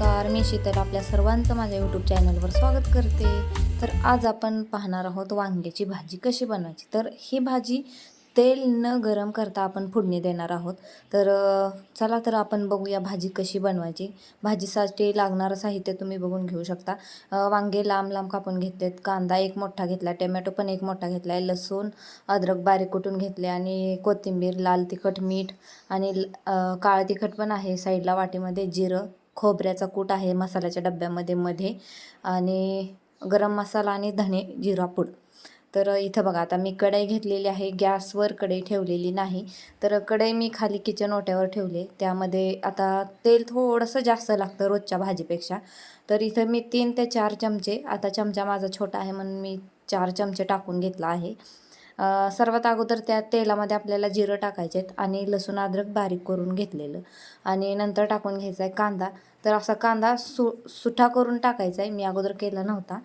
नमस्कार मी शीतल आपल्या सर्वांचं माझ्या यूट्यूब चॅनलवर स्वागत करते. तर आज आपण पाहणार आहोत वांग्याची भाजी कशी बनवायची? तर ही भाजी तेल न गरम करता आपण फोडणी देणार आहोत. तर चला तर आपण बघूया भाजी कशी बनवायची. भाजीसाठी लागणारं साहित्य तुम्ही बघून घेऊ शकता. वांगे लांब लांब कापून घेतलेत. कांदा एक मोठा घेतला टोमॅटो पण एक मोठा घेतला आहे लसूण अद्रक बारीक कुटून घेतले आणि कोथिंबीर लाल तिखट मीठ आणि ल- काळं तिखट पण आहे साईडला वाटीमध्ये जिरं खोबऱ्याचा कूट आहे मसाल्याच्या डब्यामध्ये मध्ये आणि गरम मसाला आणि धने जिरापूड तर इथं बघा आता मी कढई घेतलेली आहे गॅसवर कढई ठेवलेली नाही. तर कढई मी खाली किचन ओट्यावर ठेवले. त्यामध्ये आता तेल थोडंसं जास्त लागतं रोजच्या भाजीपेक्षा. तर इथं मी तीन ते चार चमचे आता चमचा माझा छोटा आहे म्हणून मी चार चमचे टाकून घेतला आहे. सर्वात अगोदर त्या तेलामध्ये आपल्याला जिरं टाकायचे आहेत आणि लसूण अद्रक बारीक करून घेतलेलं. आणि नंतर टाकून घ्यायचा आहे कांदा. तर असा कांदा सु सुठा करून टाकायचा आहे. मी अगोदर केला नव्हता.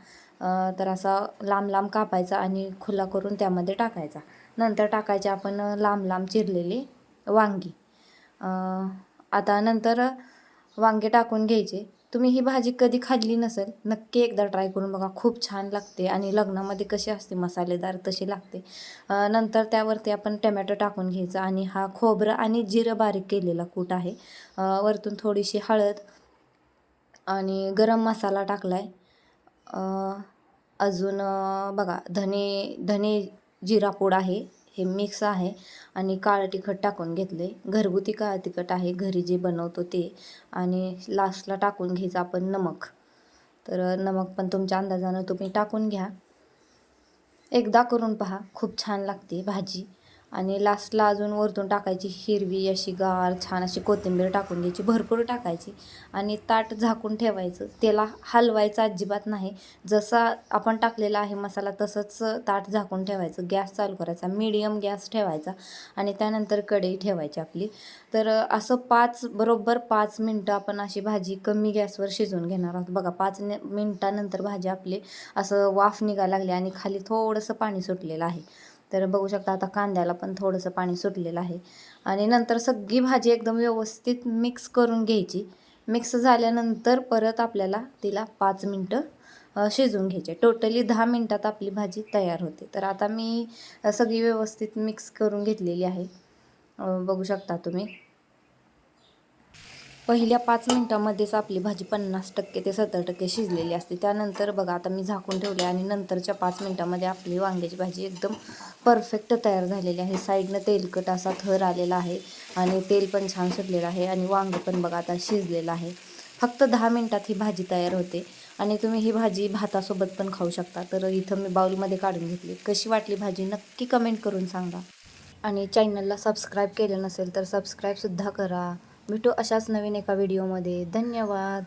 तर असा लांब लांब कापायचा आणि खुला करून त्यामध्ये टाकायचा. नंतर टाकायचे आपण लांब लांब चिरलेली वांगी. आता नंतर वांगे टाकून घ्यायचे. तुम्ही ही भाजी कधी खाल्ली नसेल नक्की एकदा ट्राय करून बघा. खूप छान लागते आणि लग्नामध्ये कशी असते मसालेदार तशी लागते. नंतर त्यावरती आपण टमॅटो टाकून घ्यायचा आणि हा खोबरं आणि जिरं बारीक केलेला कूट आहे. वरतून थोडीशी हळद आणि गरम मसाला टाकला आहे अजून बघा धने धने जिरापूड आहे. हे मिक्स आहे. आणि काळं तिखट टाकून घेतले घरगुती काळं तिखट आहे. घरी जे बनवतो ते. आणि लास्टला टाकून घ्यायचं आपण नमक. तर नमक पण तुमच्या अंदाजानं तुम्ही टाकून घ्या. एकदा करून पहा. खूप छान लागते भाजी. आणि लास्टला अजून वरतून टाकायची हिरवी अशी गार छान अशी कोथिंबीर टाकून घ्यायची भरपूर टाकायची आणि ताट झाकून ठेवायचं. त्याला हलवायचं अजिबात नाही. जसा आपण टाकलेला आहे मसाला तसंच ताट झाकून ठेवायचं. गॅस चालू करायचा. मीडियम गॅस ठेवायचा आणि त्यानंतर कढई ठेवायची आपली. तर असं पाच बरोबर पाच मिनटं आपण अशी भाजी कमी गॅसवर शिजवून घेणार आहोत. बघा पाच मिनटानंतर भाजी आपली असं वाफ निघायला लागली आणि खाली थोडंसं पाणी सुटलेलं आहे. तर बघू शकता आता कांद्याला पण थोडंसं पाणी सुटलेलं आहे. आणि नंतर सगळी भाजी एकदम व्यवस्थित मिक्स करून घ्यायची. मिक्स झाल्यानंतर परत आपल्याला तिला पाच मिनटं शिजून शिजवून घ्यायचे. टोटली दहा मिनटात आपली भाजी तयार होते. तर आता मी सगळी व्यवस्थित मिक्स करून घेतलेली आहे. बघू शकता तुम्ही. पहिल्या पाच मिनटामध्येच आपली भाजी पन्नास टक्के ते सत्तर टक्के शिजलेली असते. त्यानंतर बघा आता मी झाकून ठेवले आणि नंतरच्या पाच मिनटामध्ये आपली वांग्याची भाजी एकदम परफेक्ट तयार झालेली आहे. साईडनं तेलकट असा थर आलेला आहे आणि तेल पण छान सुटलेलं आहे आणि वांगं पण बघा आता शिजलेलं आहे. फक्त दहा मिनटात ही भाजी तयार होते आणि तुम्ही ही भाजी भातासोबत पण खाऊ शकता. तर इथं मी बाउलमध्ये काढून घेतली. कशी वाटली भाजी नक्की कमेंट करून सांगा. आणि चॅनलला सबस्क्राईब केलं नसेल तर सबस्क्राईबसुद्धा करा. भेटू अशाच नवीन एका व्हिडिओमध्ये. धन्यवाद.